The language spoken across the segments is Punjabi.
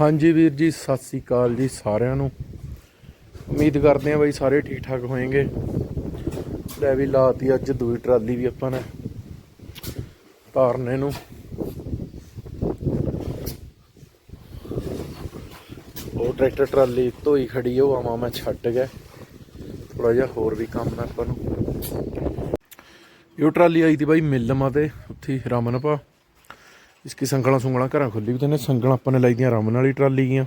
ਹਾਂਜੀ ਵੀਰ ਜੀ, ਸਤਿ ਸ੍ਰੀ ਅਕਾਲ ਜੀ ਸਾਰਿਆਂ ਨੂੰ। ਉਮੀਦ ਕਰਦੇ ਹਾਂ ਬਈ ਸਾਰੇ ਠੀਕ ਠਾਕ ਹੋਣਗੇ ਲੈ ਵੀ ਲਾਤੀ ਅੱਜ ਦੂਈ ਟਰਾਲੀ ਵੀ ਆਪਾਂ ਨੇ, ਧਾਰਨੇ ਨੂੰ। ਉਹ ਟਰੈਕਟਰ ਟਰਾਲੀ ਧੋਈ ਖੜੀ, ਉਹ ਆਵਾਂ ਮੈਂ ਛੱਡ ਗਿਆ। ਥੋੜਾ ਜਿਹਾ ਹੋਰ ਵੀ ਕੰਮ ਹੈ ਆਪਾਂ ਨੂੰ। ਇਹ ਟਰਾਲੀ ਆਈ ਦੀ ਬਾਈ ਮਿਲਮਾ ਤੇ, ਉੱਥੇ ਰਮਨ ਪਾ ਰਮਨਪਾ ਇਸकी ਸੰਗਲਾਂ ਸੁੰਗਲਾਂ ਘਰਾਂ ਖੁੱਲੀ ਵੀ ਤੇ ਸੰਗਲਾਂ ਆਪਾਂ ਨੇ ਲਾਈ ਦੀਆਂ ਰਮਨ ਵਾਲੀ ਟਰਾਲੀ ਗੀਆਂ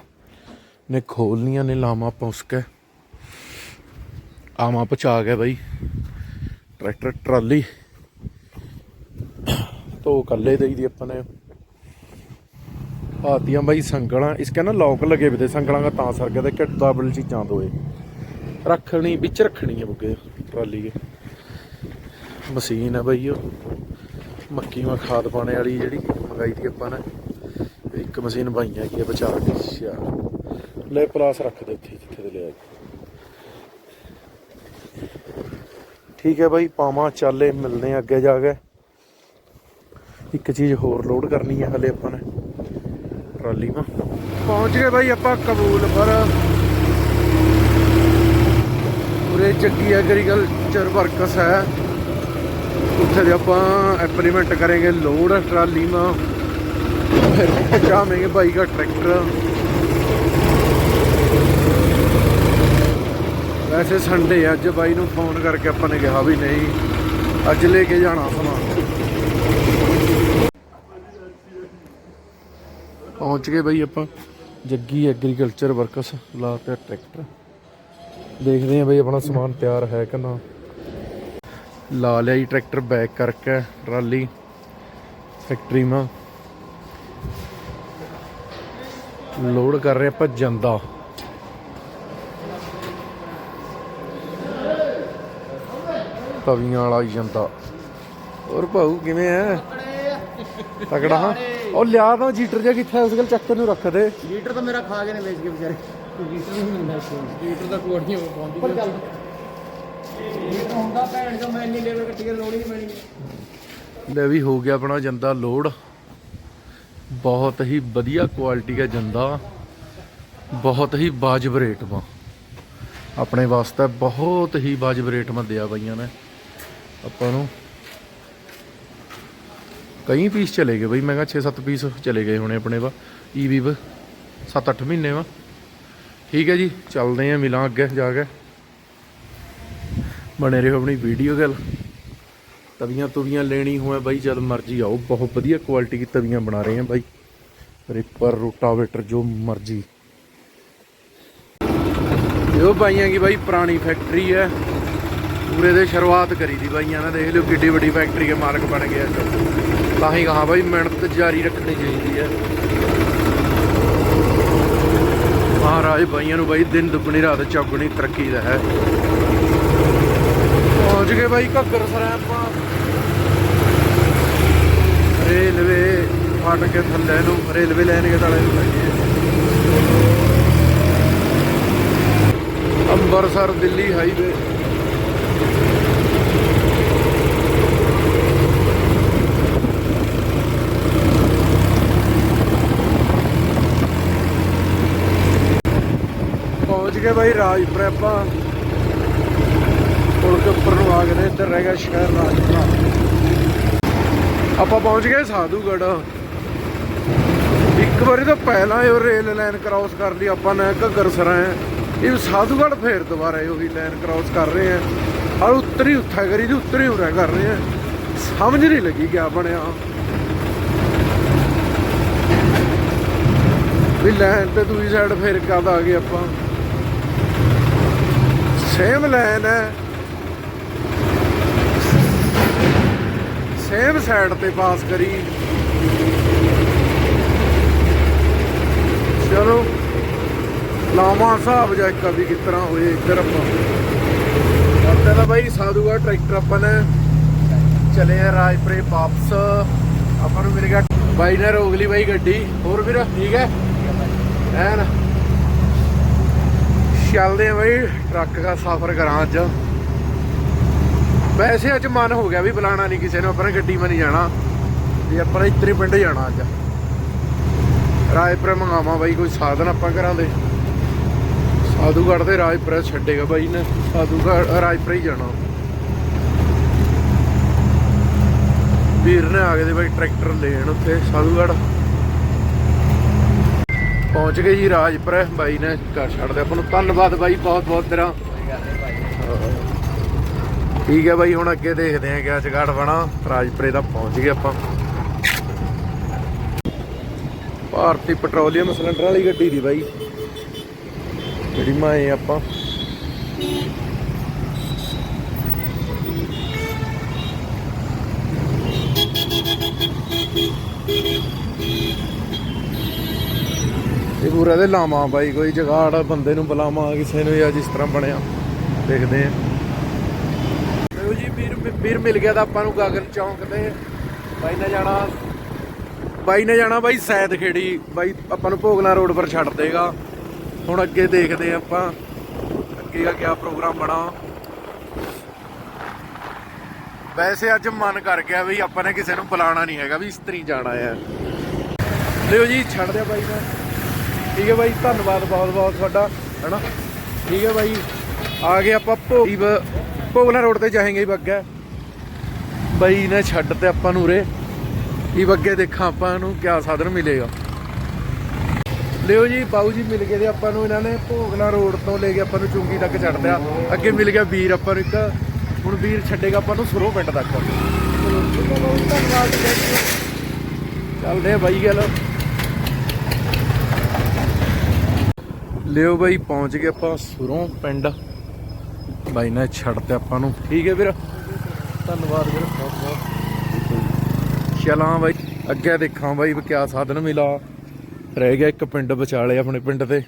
ਨੇ ਖੋਲਨੀਆਂ ਨੇ, ਲਾਵਾਂ ਆਪਾਂ ਉਸਕੇ ਪਚਾ ਗਿਆ ਬਾਈ। Tractor, trolley. ਤੋ ਕੱਲੇ ਦੇਈ ਦੀ ਆਪਾਂ ਨੇ। ਆਤੀਆਂ ਬਾਈ ਸੰਗਲਾਂ, ਇਸ ਕਹਿੰਦਾ ਲੌਕ ਲਗੇ ਵੀ ਤੇ ਸੰਗਲਾਂ ਦਾ ਤਾਂ ਸਰ ਗਿਆ ਤੇ ਕਿੱਟਾ ਬਲ ਚੀਜ਼ਾਂ ਦੋਏ ਰੱਖਣੀ, ਵਿੱਚ ਰੱਖਣੀ ਹੈ ਬੁੱਗੇ, ਟਰਾਲੀ। ਦੇ ਮਸ਼ੀਨ ਹੈ ਬਾਈ ਉਹ। ਮੱਕੀ ਮਾ ਖਾਦ ਪਾਣੇ ਵਾਲੀ ਜਿਹੜੀ ਮੰਗਾਈ ਤੀ ਆਪਾਂ ਨੇ, ਇੱਕ ਮਸ਼ੀਨ ਬਾਈਆਂ ਹੈਗੀ ਆ ਬਚਾ ਕੇ ਅੱਛਾ ਲੈ ਪਲਾਸ ਰੱਖ ਦੇ ਇੱਥੇ, ਜਿੱਥੇ ਤੇ ਲਿਆ ਠੀਕ ਹੈ ਬਾਈ, ਪਾਵਾਂ, ਚੱਲੇ ਮਿਲਦੇ ਆ ਅੱਗੇ ਜਾ ਕੇ। ਇੱਕ ਚੀਜ਼ ਹੋਰ ਲੋਡ ਕਰਨੀ ਹੈ ਹਲੇ ਆਪਾਂ ਨੇ, ਟਰਾਲੀ ਮਾ। ਪਹੁੰਚ ਗਏ ਬਾਈ ਆਪਾਂ ਕਬੂਲ ਉਰੇ ਜੱਗੀ ਐਗਰੀਕਲਚਰ ਵਰਕਸ ਹੈ। ਉੱਥੇ ਦੇ ਆਪਾਂ ਇੰਪਲੀਮੈਂਟ ਕਰਾਂਗੇ ਲੋਡ ਟਰਾਲੀ ਮਾ। ਫਿਰ ਜਾਵਾਂਗੇ ਬਾਈ ਦਾ ਟਰੈਕਟਰ ਵੈਸੇ ਸੰਡੇ ਅੱਜ ਬਾਈ ਨੂੰ ਫੋਨ ਕਰਕੇ ਆਪਾਂ ਨੇ ਕਿਹਾ ਵੀ ਨਹੀਂ, ਅੱਜ ਲੈ ਕੇ ਜਾਣਾ ਸਮਾਨ। ਪਹੁੰਚ ਗਏ ਬਾਈ ਆਪਾਂ। ਜੱਗੀ ਐਗਰੀਕਲਚਰ ਵਰਕਸ ਲਾ ਲਾਤੇ ਟਰੈਕਟਰ ਦੇਖਦੇ ਆਂ ਬਾਈ ਆਪਣਾ ਸਮਾਨ ਤਿਆਰ ਹੈ ਕਿ ਨਾ। ਲਾ ਲਿਆ ਜੀ ਟਰੈਕਟਰ ਬੈਕ ਕਰਕੇ ਟਰਾਲੀ ਫੈਕਟਰੀ ਮਾ। ਲੋਡ ਕਰ ਰਹੇ ਆਪਾਂ ਜੰਦਾ। ਤਵੀਆਂ ਵਾਲਾ ਜੰਦਾ। ਹੋਰ ਭਾਊ ਕਿਵੇਂ ਐ? ਤਕੜਾ ਹਾਂ। ਉਹ ਲਿਆ ਤਾਂ ਜੀਟਰ ਜਿਹਾ ਕਿੱਥੇ ਉਸ ਗੱਲ ਚੱਕਰ ਨੂੰ ਰੱਖ ਦੇ। ਲੀਟਰ ਤਾਂ ਮੇਰਾ ਖਾ ਗਏ ਨੇ ਵੇਚ ਕੇ ਵਿਚਾਰੇ। ਲੀਟਰ ਨਹੀਂ ਮਿਲਦਾ ਲੀਟਰ ਦਾ ਕੋੜੀਆਂ ਪਾਉਂਦੀ ਲੀਟਰ ਹੁੰਦਾ ਭੈਣ ਜੋ ਮੈਂ ਇੰਨੀ ਲੇਬਰ ਕੱਟੀ ਕੇ ਲੋੜ ਹੀ ਨਹੀਂ ਪੈਣੀ। ਲੈ ਵੀ ਹੋ ਗਿਆ ਆਪਣਾ ਜੰਦਾ ਲੋਡ। ਬਹੁਤ ਹੀ ਵਧੀਆ ਕੁਆਲਿਟੀ ਦਾ ਜੰਦਾ। ਬਹੁਤ ਹੀ ਵਾਜਬ ਰੇਟ ਮਾ ਆਪਣੇ ਵਾਸਤੇ ਬਹੁਤ ਹੀ ਵਾਜਬ ਰੇਟ ਮਾ ਦਿਆ ਬਈਆਂ ਨੇ। ਆਪਾਂ ਨੂੰ ਕਈ ਪੀਸ ਚਲੇ ਗਏ ਬਈ, ਮੈਂ ਕਿਹਾ 6-7 ਪੀਸ ਚਲੇ ਗਏ ਹੋਣੇ ਆਪਣੇ ਵਾ। ਈਵੀ ਵਾ 7-8 ਮਹੀਨੇ ਵਾ। ਠੀਕ ਹੈ ਜੀ, ਚੱਲਦੇ ਆਂ ਮਿਲਾਂ ਅੱਗੇ ਜਾ ਕੇ। ਬਣੇ ਰਹੋ ਆਪਣੀ ਵੀਡੀਓ ਗੱਲ। ਤਵੀਆਂ ਤੁਵੀਆਂ ਲੈਣੀ ਹੋਵੇ ਬਾਈ, ਜਦ ਮਰਜ਼ੀ ਆਓ। ਬਹੁਤ ਵਧੀਆ ਕੁਆਲਿਟੀ ਦੀ ਤਵੀਆਂ ਬਣਾ ਰਹੇ ਆ ਬਾਈ। ਰਿਪਰ ਰੋਟਾਵੇਟਰ ਜੋ ਮਰਜ਼ੀ। ਇਹੋ ਬਾਈਆਂ ਕੀ ਬਾਈ, ਪੁਰਾਣੀ ਫੈਕਟਰੀ ਹੈ ਪੂਰੇ ਦੇ ਸ਼ੁਰੂਆਤ ਕਰੀ ਦੀ ਬਾਈਆਂ ਨੇ। ਦੇਖ ਲਿਓ ਕਿੱਡੀ ਵੱਡੀ ਫੈਕਟਰੀ ਦੇ ਮਾਲਕ ਬਣ ਗਿਆ ਤਾਂ ਹੀ ਕਹਾ ਬਾਈ, ਮਿਹਨਤ ਜਾਰੀ ਰੱਖਣੀ ਚਾਹੀਦੀ ਹੈ ਮਹਾਰਾਜ, ਬਾਈਆਂ ਨੂੰ ਬਾਈ, ਦਿਨ ਦੁੱਗਣੀ, ਰਾਤ ਚੌਗਣੀ ਤਰੱਕੀ ਦਾ ਹੈ। ਪਹੁੰਚ ਗਏ ਬਾਈ ਘੱਗਰ ਸਰਾਪਾ ਰੇਲਵੇ ਫਾਟਕ ਕੇ ਥੱਲੇ ਨੂੰ, ਰੇਲਵੇ ਲਾਈਨ ਕੇ ਥੱਲੇ ਨੂੰ ਲੱਗੇ। ਅੰਮ੍ਰਿਤਸਰ ਦਿੱਲੀ ਹਾਈਵੇ। ਪਹੁੰਚ ਗਏ ਬਾਈ ਰਾਜਪੁਰ ਆਪਾਂ ਦੇ ਉੱਪਰ ਨੂੰ ਆ ਗਏ ਇੱਧਰ ਰਹਿ ਗਿਆ ਸ਼ਹਿਰ ਰਾਜਪੁਰਾ। ਆਪਾਂ ਪਹੁੰਚ ਗਏ ਸਾਧੂਗੜ ਇੱਕ ਵਾਰੀ ਤਾਂ ਪਹਿਲਾਂ ਇਹ ਰੇਲ ਲਾਈਨ ਕ੍ਰਾਸ ਕਰ ਲਈ, ਆਪਾਂ ਨੇ ਘੱਗਰ ਸਰਾਂ ਇਹ ਸਾਧੂਗੜ ਫੇਰ ਦੁਬਾਰਾ ਇਹ ਉਹੀ ਲਾਈਨ ਕ੍ਰਾਸ ਕਰ ਰਹੇ ਆ ਔਰ ਉੱਤਰੀ ਉੱਥਾ ਕਰੀ ਦੀ, ਉੱਤਰੀ ਉਰਾ ਕਰ ਰਹੇ ਆ ਸਮਝ ਨਹੀਂ ਲੱਗੀ ਕਿਆ ਬਣਿਆ। ਵੀ ਲਾਈਨ ਤੇ ਦੂਜੀ ਸਾਈਡ ਫੇਰ ਕਦ ਆ ਗਏ ਆਪਾਂ? ਸੇਮ ਲਾਈਨ ਹੈ ਸੇਮ ਸਾਈਡ ਤੇ ਪਾਸ ਕਰੀ। ਚਲੋ, ਲਾਵਾਂ ਹਿਸਾਬ ਜਾ ਇੱਕ ਕਿਸ ਤਰ੍ਹਾਂ ਹੋਏ ਇੱਧਰ ਆਪਾਂ। ਕਰਦੇ ਤਾਂ ਬਾਈ ਸਾਧੂਗਾ ਟਰੈਕਟਰ ਆਪਾਂ ਨੇ। ਚਲੇ ਆ ਰਾਜਪੁਰੇ ਵਾਪਸ। ਆਪਾਂ ਨੂੰ ਮਿਲ ਗਿਆ। ਬਾਈ ਨੇ ਰੋਕ ਲਈ ਬਾਈ ਗੱਡੀ। ਹੋਰ ਵੀਰ, ਠੀਕ ਹੈ? ਐਨ ਚੱਲਦੇ ਆ ਬਾਈ, ਟਰੱਕ ਦਾ ਸਫ਼ਰ ਕਰਾਂ ਅੱਜ। ਵੈਸੇ ਅੱਜ ਮਨ ਹੋ ਗਿਆ ਵੀ ਬੁਲਾਣਾ ਨਹੀਂ ਕਿਸੇ ਨੂੰ ਆਪਾਂ ਗੱਡੀ ਮੈਂ ਨਹੀਂ ਜਾਣਾ। ਵੀ ਆਪਾਂ ਨੇ ਇਤਨੇ ਪਿੰਡ ਜਾਣਾ ਅੱਜ। ਰਾਜਪੁਰ ਮੰਗਾਵਾਂ ਬਾਈ ਕੋਈ ਸਾਧਨ ਆਪਾਂ ਘਰਾਂ ਦੇ। ਸਾਧੂਗੜ੍ਹ ਦੇ ਰਾਜਪੁਰ ਛੱਡੇਗਾ ਬਾਈ ਨੇ ਸਾਧੂਗੜ੍ਹ ਰਾਜਪੁਰ ਹੀ ਜਾਣਾ। ਵੀਰ ਨੇ ਆ ਗਏ ਦੇ ਬਾਈ ਟਰੈਕਟਰ ਲੈਣ ਉੱਥੇ ਸਾਧੂਗੜ੍ਹ। ਪਹੁੰਚ ਗਏ ਜੀ ਰਾਜਪੁਰ ਬਾਈ ਨੇ ਘਰ ਛੱਡਦੇ ਆਪਾਂ ਨੂੰ ਧੰਨਵਾਦ ਬਾਈ ਬਹੁਤ ਬਹੁਤ ਤੇਰਾ ਠੀਕ ਹੈ ਬਾਈ, ਹੁਣ ਅੱਗੇ ਦੇਖਦੇ ਆਂ ਕਿਆ ਜਗਾੜ ਬਣਾ। ਰਾਜਪੁਰੇ ਦਾ ਪਹੁੰਚ ਗਏ ਆਪਾਂ। ਭਾਰਤੀ ਪੈਟਰੋਲੀਅਮ ਸਿਲੰਡਰ ਵਾਲੀ ਗੱਡੀ ਦੀ ਬਾਈ। ਜਿਹੜੀ ਮਾਏ ਆਪਾਂ। ਇਹ ਪੂਰਾ ਦੇ ਲਾਵਾਂ ਬਾਈ, ਕੋਈ ਜਗਾੜ ਬੰਦੇ ਨੂੰ ਬੁਲਾਵਾਂ, ਕਿਸੇ ਨੂੰ ਜਾਂ ਜਿਸ ਤਰ੍ਹਾਂ ਬਣਿਆ। ਦੇਖਦੇ ਆਂ ਵੀਰ ਮਿਲ ਗਿਆ ਤਾਂ ਆਪਾਂ ਨੂੰ ਗਾਗਰ ਚੌਂਕ ਤੇ। ਬਾਈ ਨੇ ਜਾਣਾ। ਬਾਈ ਨੇ ਜਾਣਾ ਬਾਈ ਸੈਦ ਖੇੜੀ। ਬਾਈ ਆਪਾਂ ਨੂੰ ਭੋਗਲਾ ਰੋਡ ਪਰ ਛੱਡ ਦੇਗਾ। ਹੁਣ ਅੱਗੇ ਦੇਖਦੇ ਆਂ ਆਪਾਂ। ਅੱਗੇ ਦਾ ਕਿਆ ਪ੍ਰੋਗਰਾਮ ਬਣਾ ਵੈਸੇ ਅੱਜ ਮਨ ਕਰ ਗਿਆ ਵੀ ਆਪਾਂ ਨੇ ਕਿਸੇ ਨੂੰ ਬੁਲਾਣਾ ਨਹੀਂ ਹੈਗਾ, ਵੀ ਇਸਤਰੀ ਜਾਣਾ ਹੈ। ਲਿਓ ਜੀ, ਛੱਡ ਦਿਆ ਬਾਈ ਨੇ। ਠੀਕ ਹੈ ਬਾਈ, ਧੰਨਵਾਦ ਬਹੁਤ ਬਹੁਤ ਤੁਹਾਡਾ ਹੈਨਾ ਠੀਕ ਹੈ ਬਾਈ। ਆ ਗਏ ਆਪਾਂ ਭੋਗੀ ਭੋਗਲਾ ਰੋਡ ਤੇ ਜਾਏਂਗੇ ਬੱਗਾ। ਬਾਈ ਨੇ ਛੱਡ ਤੇ ਆਪਾਂ ਨੂੰ ਉਰੇ। ਇਹ ਬੱਗੇ ਦੇਖਾਂ ਆਪਾਂ ਨੂੰ, ਕਿਆ ਸਾਧਨ ਮਿਲੇਗਾ। ਲਿਓ ਜੀ ਬਾਊ ਜੀ, ਮਿਲ ਗਏ ਤੇ ਆਪਾਂ ਨੂੰ ਇਹਨਾਂ ਨੇ। ਭੋਗਲਾ ਰੋਡ ਤੋਂ ਲੈ ਕੇ ਆਪਾਂ ਨੂੰ ਚੁੰਗੀ ਤੱਕ ਛੱਡ ਅੱਗੇ ਮਿਲ ਗਿਆ ਵੀਰ ਆਪਾਂ ਨੂੰ ਇੱਕ। ਹੁਣ ਵੀਰ ਛੱਡੇਗਾ ਆਪਾਂ ਨੂੰ ਸੁਰੋ ਪਿੰਡ ਤੱਕ। ਚੱਲਦੇ ਆ ਬਾਈ ਗੱਲ। ਲਿਓ ਬਾਈ, ਪਹੁੰਚ ਗਏ ਆਪਾਂ ਸੁਰੋਂ ਪਿੰਡ। ਬਾਈ ਨੇ ਛੱਡ ਤੇ ਆਪਾਂ ਨੂੰ। ਠੀਕ ਹੈ ਵੀਰ। ਧੰਨਵਾਦ ਵੀਰ, ਬਹੁਤ ਬਹੁਤ। ਚਲਾਂ ਬਾਈ, ਅੱਗੇ ਦੇਖਾਂ ਬਾਈ ਕਿਆ ਸਾਧਨ ਮਿਲਾ। ਰਹਿ ਗਿਆ ਇੱਕ ਪਿੰਡ ਵਿਚਾਲੇ, ਆਪਣੇ ਪਿੰਡ ਤੇ।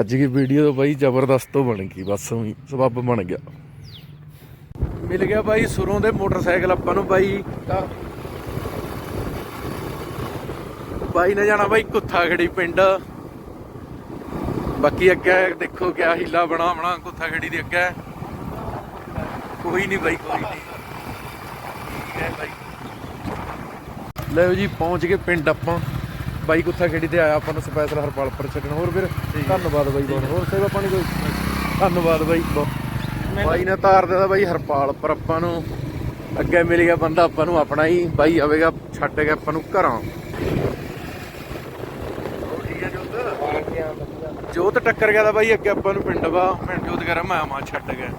ਅੱਜ ਦੀ ਵੀਡੀਓ ਬਾਈ ਜ਼ਬਰਦਸਤ ਬਣ ਗਈ, ਬਸ ਉਹੀ ਸਬੱਬ ਬਣ ਗਿਆ। ਮਿਲ ਗਿਆ ਬਾਈ ਸੁਰੋਂ ਦੇ ਮੋਟਰਸਾਈਕਲ ਆਪਾਂ ਨੂੰ ਬਾਈ। ਬਾਈ ਨੇ ਜਾਣਾ ਬਾਈ ਕੁੱਥਾ ਖੜੀ ਪਿੰਡ। ਬਾਕੀ ਅੱਗੇ ਦੇਖੋ ਕਿਆ ਹੀਲਾ ਬਣਾ ਬਣਾ ਕੁੱਥਾ ਖੜੀ ਦੇ ਅੱਗੇ। ਕੋਈ ਨਹੀਂ ਬਾਈ ਕੋਈ ਨਹੀਂ। ਠੀਕ ਹੈ ਬਾਈ। ਲੈ ਜੀ ਪਹੁੰਚ ਗਏ ਪਿੰਡ ਆਪਾਂ। ਬਾਈ ਕੁੱਥਾ ਖੇੜੀ ਤੇ ਆਇਆ ਆਪਾਂ ਨੂੰ ਸਪੈਸ਼ਲ ਹਰਪਾਲਪੁਰ ਛੱਡਣ। ਹੋਰ ਵੀਰ ਧੰਨਵਾਦ ਬਾਈ ਬਹੁਤ। ਹੋਰ ਸੇਵਾ ਪਾਣੀ ਕੋਈ? ਧੰਨਵਾਦ ਬਾਈ ਬਹੁਤ। ਬਾਈ ਨੇ ਤਾਰ ਦਿੱਤਾ ਬਾਈ ਹਰਪਾਲਪੁਰ ਆਪਾਂ ਨੂੰ। ਅੱਗੇ ਮਿਲ ਗਿਆ ਬੰਦਾ ਆਪਾਂ ਨੂੰ ਆਪਣਾ ਹੀ। ਬਾਈ ਆਵੇਗਾ ਛੱਡ ਕੇ ਆਪਾਂ ਨੂੰ ਘਰਾਂ। ਜੋਤ? ਟੱਕਰ ਗਿਆ ਤਾਂ ਬਾਈ ਅੱਗੇ ਆਪਾਂ ਨੂੰ ਪਿੰਡ ਵਾ। ਪਿੰਡ ਜੋਤ ਕਰ ਮੈਂ ਮਾ ਛੱਡ ਗਿਆ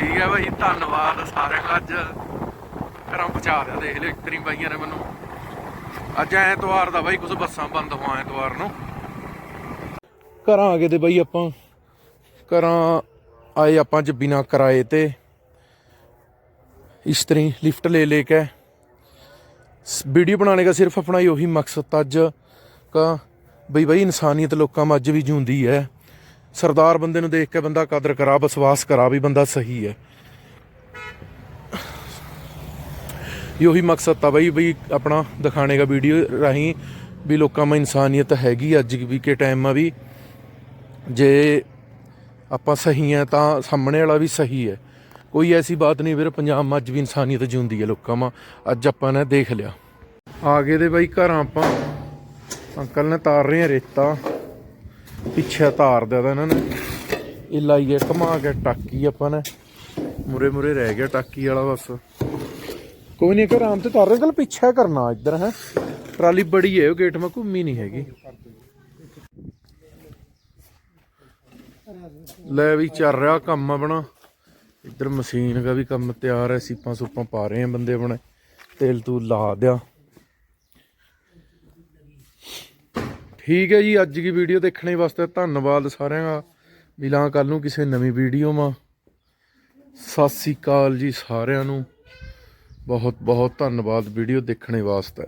ਠੀਕ ਹੈ ਭਾਈ, ਧੰਨਵਾਦ ਸਾਰਿਆਂ ਅੱਜ ਘਰਾਂ ਪਹੁੰਚਾ ਦਿਆ, ਦੇਖ ਲਿਓ ਇਤਰੀ ਬਾਈਆਂ ਨੇ ਮੈਨੂੰ। ਅੱਜ ਐਤਵਾਰ ਦਾ ਬਾਈ ਕੁਝ ਬੱਸਾਂ ਬੰਦ ਹੋਆਂ ਐਤਵਾਰ ਨੂੰ। ਘਰਾਂ ਆ ਗਏ ਤੇ ਬਾਈ ਆਪਾਂ ਘਰਾਂ ਆਏ ਆਪਾਂ ਚ ਬਿਨਾ ਕਿਰਾਏ ਤੇ। ਇਸ ਤਰੀ ਲਿਫਟ ਲੈ ਲੈ ਕੇ। ਵੀਡੀਓ ਬਣਾਉਣੇ ਦਾ ਸਿਰਫ ਆਪਣਾ ਹੀ ਉਹੀ ਮਕਸਦ, ਅੱਜ ਕਾ ਬਈ ਬਈ ਇਨਸਾਨੀਅਤ ਲੋਕਾਂ ਮੱਝ ਵੀ ਜੂੰਦੀ ਹੈ। ਸਰਦਾਰ ਬੰਦੇ ਨੂੰ ਦੇਖ ਕੇ ਬੰਦਾ ਕਦਰ ਕਰਾ, ਵਿਸ਼ਵਾਸ ਕਰਾ ਵੀ ਬੰਦਾ ਸਹੀ ਹੈ। ਯੋਹੀ ਮਕਸਦ ਤਾਂ ਬਈ ਬਈ ਆਪਣਾ ਦਿਖਾਣੇ ਦਾ ਵੀਡੀਓ ਰਾਹੀਂ ਵੀ ਲੋਕਾਂ ਮਾ ਇਨਸਾਨੀਅਤ ਹੈਗੀ ਅੱਜ ਵੀ ਕੇ ਟਾਈਮ ਮਾ ਵੀ। ਜੇ ਆਪਾਂ ਸਹੀ ਹੈ ਤਾਂ ਸਾਹਮਣੇ ਵਾਲਾ ਵੀ ਸਹੀ ਹੈ। ਕੋਈ ਐਸੀ ਬਾਤ ਨਹੀਂ ਵੀਰ, ਪੰਜਾਬ ਮਾ ਅੱਜ ਵੀ ਇਨਸਾਨੀਅਤ ਜਿਉਂਦੀ ਹੈ ਲੋਕਾਂ ਮਾ। ਅੱਜ ਆਪਾਂ ਨੇ ਦੇਖ ਲਿਆ। ਆ ਗਏ ਦੇ ਬਾਈ ਘਰਾਂ ਆਪਾਂ। ਅੰਕਲ ਨੇ ਤਾਰ ਰਹੇ ਆ ਰੇਤਾ। ਪਿੱਛੇ ਤਾਰ ਦਿਆ ਇਹਨਾਂ। ਨੇ ਇਹ ਲਾਈਏ ਘਮਾ ਕੇ ਟਾਕੀ ਆਪਾਂ ਨੇ। ਮੁਰੇ ਮੁਰੇ ਰਹਿ ਗਿਆ ਟਾਕੀ ਵਾਲਾ ਬਸ। ਕੋਈ ਨਹੀਂ ਆਰਾਮ ਤੇ ਤਾਰ ਰਹੇ ਕੱਲ ਪਿੱਛੇ ਕਰਨਾ ਇੱਧਰ, ਹੈ। ਟਰਾਲੀ ਬੜੀ ਹੈ ਉਹ ਗੇਟ ਮਾ ਘੁੰਮੀ ਨਹੀਂ ਹੈਗੀ। ਲੈ ਵੀ ਚੱਲ ਰਿਹਾ ਕੰਮ ਆਪਣਾ। ਇੱਧਰ ਮਸ਼ੀਨ ਦਾ ਵੀ ਕੰਮ ਤਿਆਰ ਹੈ ਸੀਪਾਂ ਸੁਪਾਂ ਪਾ ਰਹੇ ਆ ਬੰਦੇ ਆਪਣੇ। ਤੇਲ ਤੂਲ ਲਾ ਦਿਆ। ਠੀਕ ਹੈ ਜੀ, ਅੱਜ ਦੀ ਵੀਡੀਓ ਦੇਖਣੇ ਵਾਸਤੇ ਧੰਨਵਾਦ ਸਾਰਿਆਂ ਦਾ। ਮਿਲਾਂ ਕੱਲ ਨੂੰ ਕਿਸੇ ਨਵੀਂ ਵੀਡੀਓ ਮਾ ਸਤਿ ਸ੍ਰੀ ਅਕਾਲ ਜੀ ਸਾਰਿਆਂ ਨੂੰ। ਬਹੁਤ ਬਹੁਤ ਧੰਨਵਾਦ ਵੀਡੀਓ ਦੇਖਣੇ ਵਾਸਤੇ।